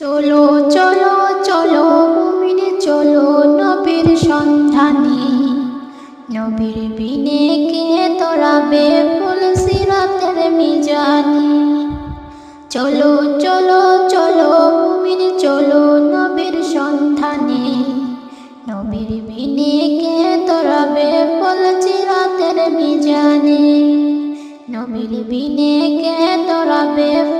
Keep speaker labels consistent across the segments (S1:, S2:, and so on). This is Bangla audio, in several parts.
S1: চলো চলো চলো, মুমিন, চলো, নবীর সন্ধানে। নবীর বিনে কে তোরাবে ফুল সিরাতের মিজানে। চলো চলো চলো, মুমিন, চলো, নবীর সন্ধানে। নবীর বিনে কে তোরাবে ফুল সিরাতের মিজানে। নবীর বিনে কে তোরাবে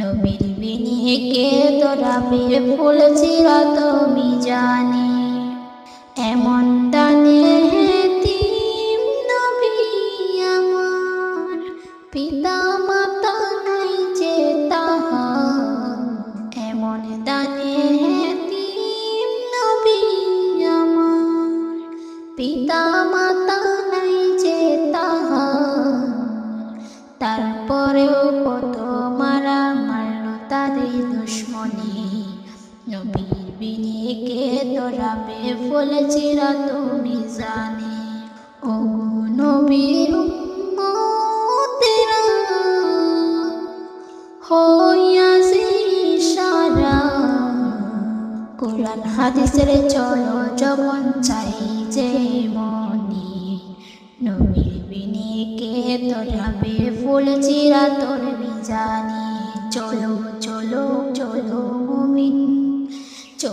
S1: নবীর বিনিয়ে কে তোরাবে ফুল চিরা তুমি জানে এমন দানে পিতা মাতা নাই এমন দানে পিতা মাতা নবীর বিনিয়ে কে তোরাবে ফুল চিরা তুমি জানে ও নবীর কোরআন হাদিসের চলো, যখন চাই যে মনি নবীর বিনে কে তোরাবে ফুল চিরা তোর জানি চলো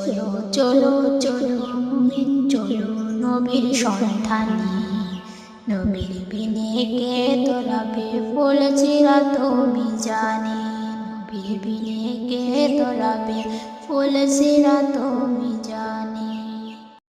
S1: চলো চলো চলো মুমিন চলো নবীর সন্ধানে নবীর বিনে কে তোলাবে ফুল চিরা তুমি জানি। নবীর বিনে কে তোরাবে ফুল চিরা তুমি জানি।